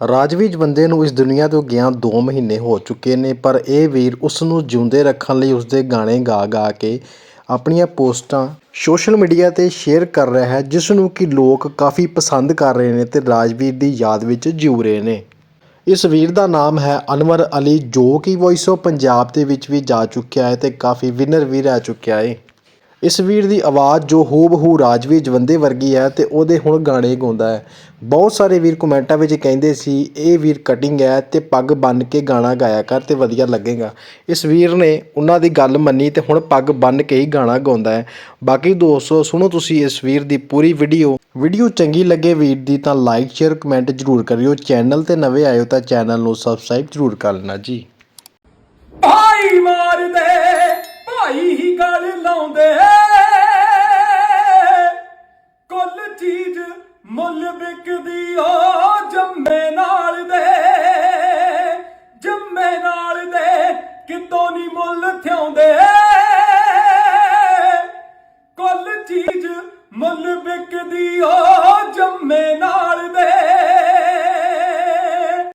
ਰਾਜਵੀਰ ਬੰਦੇ ਨੂੰ ਇਸ ਦੁਨੀਆ ਤੋਂ ਗਿਆ 2 ਮਹੀਨੇ ਹੋ ਚੁੱਕੇ ਨੇ, ਪਰ ਇਹ ਵੀਰ ਉਸ ਨੂੰ ਜਿਉਂਦੇ ਰੱਖਣ ਲਈ ਉਸਦੇ ਗਾਣੇ ਗਾ ਗਾ ਕੇ ਆਪਣੀਆਂ ਪੋਸਟਾਂ ਸੋਸ਼ਲ ਮੀਡੀਆ ਤੇ ਸ਼ੇਅਰ ਕਰ ਰਿਹਾ ਹੈ, ਜਿਸ ਨੂੰ ਕਿ ਲੋਕ ਕਾਫੀ ਪਸੰਦ ਕਰ ਰਹੇ ਨੇ ਤੇ ਰਾਜਵੀਰ ਦੀ ਯਾਦ ਵਿੱਚ ਜਿਉ ਰਹੇ ਨੇ। ਇਸ ਵੀਰ ਦਾ ਨਾਮ ਹੈ ਅਨਵਰ ਅਲੀ, ਜੋ ਕਿ ਵੌਇਸ ਆਫ ਪੰਜਾਬ ਦੇ ਵਿੱਚ ਵੀ ਜਾ ਚੁੱਕਿਆ ਹੈ ਤੇ ਕਾਫੀ ਵਿਨਰ ਵੀ ਰਹਿ ਚੁੱਕਿਆ ਹੈ ਇਸ ਵੀਰ ਦੀ ਆਵਾਜ਼ ਜੋ ਹੂਬਹੂ ਰਾਜਵੀ ਜਵੰਦੇ ਵਰਗੀ ਹੈ ਤੇ ਉਹਦੇ ਹੁਣ ਗਾਣੇ ਗਾਉਂਦਾ ਹੈ। ਬਹੁਤ ਸਾਰੇ ਵੀਰ ਕਮੈਂਟਾਂ ਵਿੱਚ ਕਹਿੰਦੇ ਸੀ, ਇਹ ਵੀਰ ਕਟਿੰਗ ਹੈ ਤੇ ਪੱਗ ਬੰਨ ਕੇ ਗਾਣਾ ਗਾਇਆ ਕਰ ਤੇ ਵਧੀਆ ਲੱਗੇਗਾ। ਇਸ ਵੀਰ ਨੇ ਉਹਨਾਂ ਦੀ ਗੱਲ ਮੰਨੀ ਤੇ ਹੁਣ ਪੱਗ ਬੰਨ ਕੇ ਹੀ ਗਾਣਾ ਗਾਉਂਦਾ ਹੈ। ਬਾਕੀ ਦੋਸਤੋ, ਸੁਣੋ ਤੁਸੀਂ ਇਸ ਵੀਰ ਦੀ ਪੂਰੀ ਵੀਡੀਓ ਵੀਡੀਓ ਚੰਗੀ ਲੱਗੇ ਵੀਰ ਦੀ ਤਾਂ ਲਾਈਕ ਸ਼ੇਅਰ ਕਮੈਂਟ ਜ਼ਰੂਰ ਕਰਿਓ। ਚੈਨਲ ਤੇ ਨਵੇਂ ਆਇਓ ਤਾਂ ਚੈਨਲ ਨੂੰ ਸਬਸਕ੍ਰਾਈਬ ਜ਼ਰੂਰ ਕਰ ਲੈਣਾ ਜੀ। ਭਾਈ ਮਾਰਦੇ, ਭਾਈ ਹੀ ਗੱਲ ਲਾਉਂਦੇ ਚੀਜ਼ ਮੁੱਲ ਵਿਕਦੀ ਓ ਜੰਮੇ ਨਾਲ ਦੇ, ਜੰਮੇ ਨਾਲ ਦੇ ਕਿਤੋਂ ਨਹੀਂ ਮੁੱਲ ਥਿਆਉਂਦੇ ਕੁੱਲ ਚੀਜ਼ ਮੁੱਲ ਵਿਕਦੀ ਓ ਜੰਮੇ ਨਾਲ